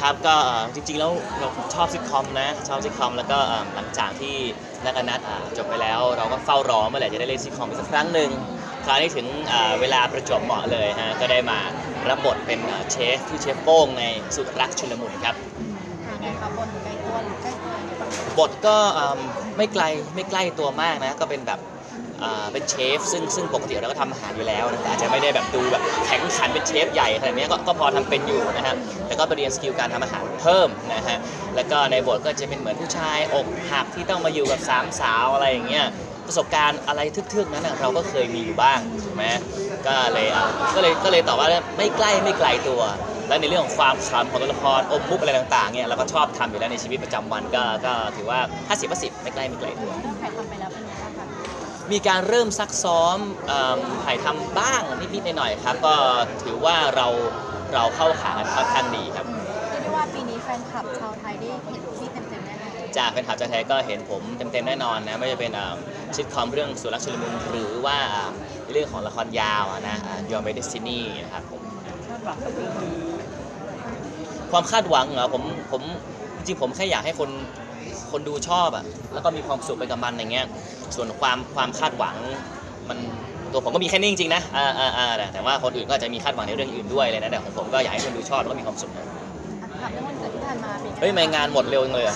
ครับก็เอ่อจริงๆแล้วเราชอบซิทคอมนะชอบซิทคอมแล้วก็เอ่อหลังจากที่นักนัดอ่าจบไปแล้วเราก็เฝ้ารอเมื่อไหร่จะได้เล่นซิทคอมอีกสักครั้งหนึ่งคราวนี้ถึงอ่าเวลาประจวบเหมาะเลยฮะก็ได้มารับบทเป็นอ่าเชฟที่เชฟโป้งในสุดรักชุลมุนครับยังไงคะบนไกลตัวหรือใกล้ตัวยังไงบ้างบทก็อืมไม่ไกลไม่ใกล้ตัวมากนะก็เป็นแบบอ่า เป็นเชฟซึ่งซึ่งปกติเราก็ทำอาหารอยู่แล้วนะแต่อาจจะไม่ได้แบบดูแบบแข็งขันเป็นเชฟใหญ่ขนาดนี้ก็ก็พอทำเป็นอยู่นะฮะแต่ก็ไปเรียนสกิลการทำอาหารเพิ่มนะฮะแล้วก็ในบทก็จะเป็นเหมือนผู้ชายอกหักที่ต้องมาอยู่กับสามสาวอะไรอย่างเงี้ยประสบการณ์อะไรทึกๆนั้นเราก็เคยมีอยู่บ้างถูกไหมก็เลยอะก็เลยก็เลยตอบว่าไม่ใกล้ไม่ไกลตัว และในเรื่องของความขำของตัวละครอมมุกอะไรต่างๆเนี่ยเราก็ชอบทำอยู่แล้วในชีวิตประจำวันก็ก็ถือว่า 50 50 ไม่ใกล้ไม่ไกลตัวเริ่มถ่ายทำไปแล้ว มีการเริ่มซักซ้อมเอิ่มถ่ายทำบ้างนิดๆหน่อยๆครับ ก็ถือว่าเราเราเข้าขากันค่อนข้างดีครับ เรียกได้ว่าปีนี้แฟนคลับชาวไทยได้เห็นที่เต็มๆแน่นอนจากเป็นข่าวจากไทยก็เห็นผมเต็มๆแน่นอนนะไม่ว่าจะเป็นชิดคอมเรื่องสุรักชุลมุนหรือว่าอ่าเรื่องของละครยาวอะนะยอมไปดิสตินีนะครับผมคาดหวังกับปีนี้ความคาดหวังเหรอผมผมจริงๆผมแค่อยากให้คนคนดูชอบอะแล้วก็มีความสุขไปกับมันอย่างเงี้ย ส่วนความความคาดหวังมันตัวผมก็มีแค่นี้จริงๆนะอ่าอ่าอ่าแต่แต่ว่าคนอื่นก็อาจจะมีคาดหวังในเรื่องอื่นด้วยเลยนะแต่ของผมก็อยากให้คนดูชอบแล้วก็มีความสุขนะถามเรื่องวันเกิดที่ผ่านมาเป็นไงเฮ้ยทำไม่งานหมดเร็วจังเลยอะ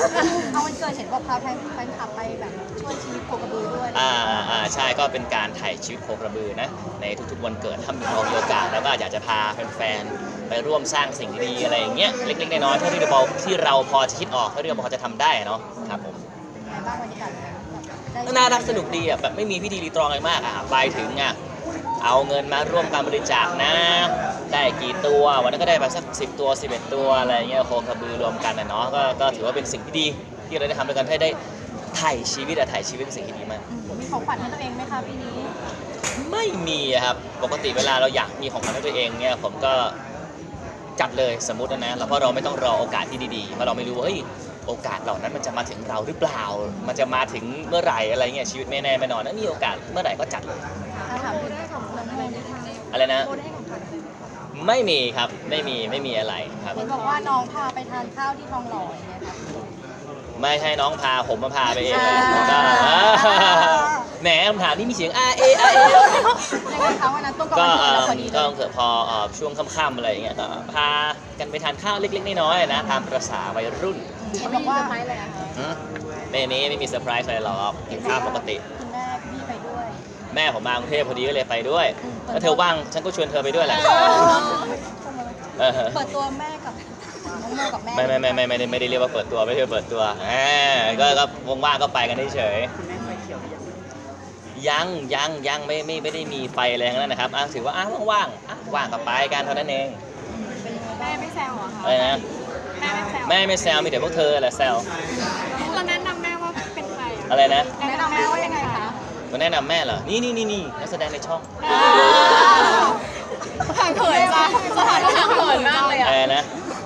เอาวันเกิดเห็นว่าพาแฟนแฟนคลับไปแบบช่วยชีวิตโคกระบือด้วยอ่าอ่าอ่าใช่ก็เป็นการถ่ายชีวิตโคกระบือนะในทุกๆวันเกิดถ้ามีเรามีโอกาสแล้วก็อยากจะพาแฟนๆไปร่วมสร้างสิ่งดีๆอะไรอย่างเงี้ยเล็กๆน้อยๆเท่าที่เราที่เราพอจะคิดออกเท่าที่เราพอจะทำได้เนาะครับผม เป็นไงบ้างบรรยากาศ แบบได้น่ารักสนุกดีอะแบบไม่มีพิธีรีตรองอะไรมากอะไปถึงอะเอาเงินมาร่วมการบริจาคนะ ได้กี่ตัว วันนั้นก็ได้ไปสัก10ตัว 11 ตัวอะไรเงี้ยโคกระบือรวมกันนะเนาะก็ก็ถือว่าเป็นสิ่งที่ดีที่เราได้ทำด้วยกันให้ได้ถ่ายชีวิตอะถ่ายชีวิตเป็นสิ่งที่ดีมากอืมมีของขวัญให้ตัวเองไหมคะปีนี้ ไม่มีอะครับปกติเวลาเราอยากมีของขวัญให้ตัวเองเนี่ยผมก็จัดเลยสมมตินะนะแล้วเพราะเราไม่ต้องรอโอกาสที่ดีๆเพราะเราไม่รู้ว่าเฮ้ย โอกาสเหล่านั้นมันจะมาถึงเราหรือเปล่า มันจะมาถึงเมื่อไหร่อะไรเงี้ยชีวิตไม่แน่ไม่นอนถ้ามีโอกาสเมื่อไหร่ก็จัดเลยถ้าถามถึงได้ของขวัญอะไรไหมคะอะไรนะโบได้ของขวัญอะไรไหมไม่มีครับไม่มีไม่มีอะไรครับเห็นบอกว่าน้องพาไปทานข้าวที่ทองหล่ออย่างเงี้ยครับไม่ใช่น้องพาผมมาพาไปเองเลยอ่าก็แหมคำถามนี้มีเสียงอาเออาเอยังไงคะวันนั้นต้องก็วันเอ่เกิดอเราพอดีเลก็ยเกิดพอเอ่อช่วงค่ำๆอะไรอย่างเงี้ยก็พา กันไปทานข้าวเล็กๆน้อยๆนะตามประษาวัยรุ่นเห็นบอกว่าไปเลยอะหืมในนี้ไม่มีเซอร์ไพรส์อะไรหรอกกินข้าวปกติ คุณแม่พี่ไปด้วยแม่ผมมากรุงเทพพอดีก็เลยไปด้วยแล้วเธอว่างฉันก็ชวนเธอไปด้วยแหละเออเปิดตัวแม่กับน้องโมกับแม่ไม่ไม่ไม่ไม่ไม่ได้ไม่ได้เรียกว่าเปิดตัวไม่ได้เปิดตัวแหมก็ก็ว่างๆก็ไปกันเฉยๆ ยังยังยังไม่ไม่ไม่ได้มีไฟอะไรทั้งนั้นนะครับอะถือว่าอะว่างๆอะว่างก็ไปกันเท่านั้นเอง แม่ไม่แซวเหรอคะอะไรนะแม่ไม่แซวแม่ไม่แซวมีแต่พวกเธอแหละแซวตอนแนะนำแม่ว่าเป็นใครอะไรนะแนะนำแม่ว่ายังไงคะมาแนะนำแม่เหรอนี่นี่นี่นี่นักแสดงในช่องห่างเขินจ้ะสถานะห่างเขินมากเลยอะอะไรนะ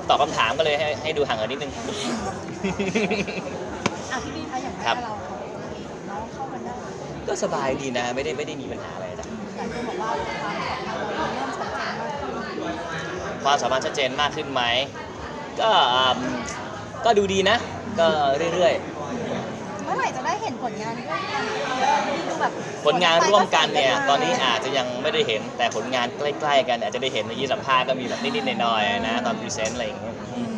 ตอบคำถามก็เลยให้ให้ดูห่างกันนิดนึง อะพี่พี่คะอย่างครัแม่บ เราน้องเข้ากันได้ก็สบายดีนะไม่ได้ไม่ได้มีปัญหาอะไรจ้ะหลายคนบอกว่าความสัมพันธ์เราเริ่มชัดเจนมากขึ้น ความสามารถชัดเจนมากขึ้นไหมก็อืมก็ดูดีนะ ก็เรื่อยเมื่อไหร่จะได้เห็นผลงานด้วยกันที่ดูแบบๆ ผลงานร่วมกันเนี่ยตอนนี้อาจจะยังไม่ได้เห็นแต่ผลงานใกล้ ๆ กัน อาจจะได้เห็นเมื่อกี้สัมภาษณ์ก็มีแบบนิดๆหน่อยๆนะตอนพรีเซนต์อะไรอย่างเงี้ย อืม